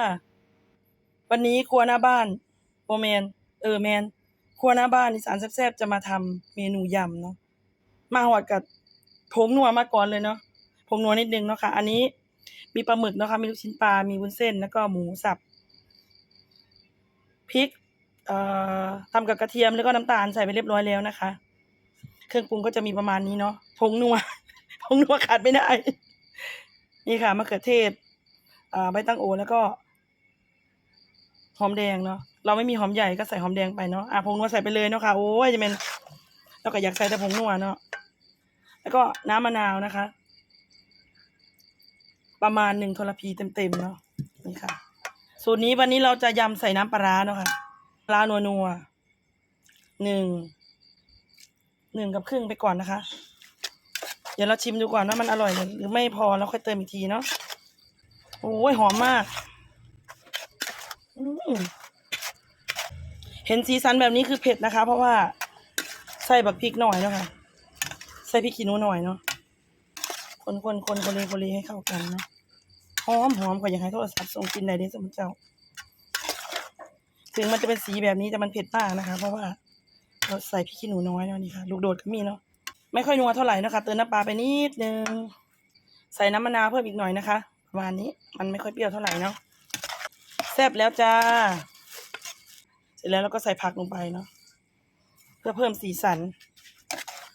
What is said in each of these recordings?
ค่ะวันนี้ครัวหน้าบ้านโอแมนเออแมนครัวหน้าบ้านอีสานแซ่บๆจะมาทำเมนูยำเนาะมาหอดกับผงนัวมาก่อนเลยเนาะผงนัวนิดนึงเนาะค่ะ อันนี้มีปลาหมึกเนาะค่ะมีลูกชิ้นปลา มีวุ้นเส้นแล้วก็หมูสับพริกเอ่อทำกับกระเทียมแล้วก็น้ำตาลใส่ไปเรียบร้อยแล้วนะคะ เครื่องปรุงก็จะมีประมาณนี้เนาะผงนัว ผงนัวขาดไม่ได้ นี่ค่ะมะเขือเทศอ่าใบตั้งโอแล้วก็ หอมแดงเนาะเราไม่มีหอมใหญ่ก็ใส่หอมแดงไปเนาะอะผงนัวใส่ไปเลยเนาะค่ะโอ้ยจะเป็นเราก็อยากใส่แต่ผงนัวเนาะแล้วก็น้ำมะนาวนะคะ ประมาณหนึ่งทรพีเต็มๆเนาะนี่ค่ะ สูตรนี้วันนี้เราจะยำใส่น้ำปลาร้าเนาะค่ะปลานัวนัวหนึ่งหนึ่งกับครึ่งไปก่อนนะคะ เดี๋ยวเราชิมดูก่อนว่ามันอร่อยหรือไม่พอแล้วค่อยเติมอีกทีเนาะโอ้ยหอมมาก เห็นสีสันแบบนี้คือเผ็ดนะคะ เพราะว่า ใส่บักพริกหน่อยเนาะค่ะใส่พริกขี้หนูหน่อยเนาะคนคนคนคนเลยคนเลยให้เข้ากันนะหอมหอมกว่าอยากให้โทรศัพท์ส่งกลินได้ด้สมเจ้า ถึงมันจะเป็นสีแบบนี้แต่มันเผ็ดมากนะคะ เพราะว่าเราใส่พริกขี้หนูน้อยเนาะนี่ค่ะ ลูกโดดก็มีเนาะไม่ค่อยนัวเท่าไหร่นะคะเติมน้ำปลาไปนิดนึงใส่น้ำมะนาวเพิ่มอีกหน่อยนะคะประมาณนี้มันไม่ค่อยเปรี้ยวเท่าไหร่เนาะ แซ่บแล้วจ้า เสร็จแล้วเราก็ใส่ผักลงไปเนาะเพื่อเพิ่มสีสัน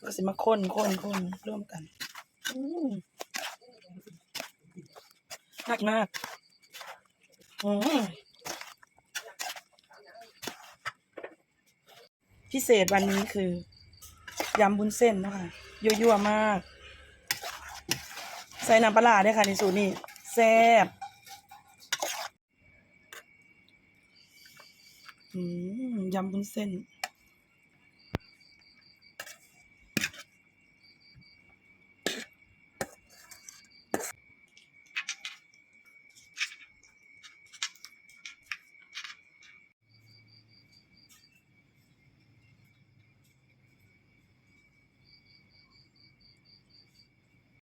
ก็สิมาข้นข้นข้นร่วมกันอืมน่ากินมากอืมพิเศษวันนี้คือยำบุญเส้นเนาะคะยั่วๆมาก ใส่น้ำปลาร้าด้วยค่ะในสูตรนี้แซ่บ อืม ยำบุ้นเส้น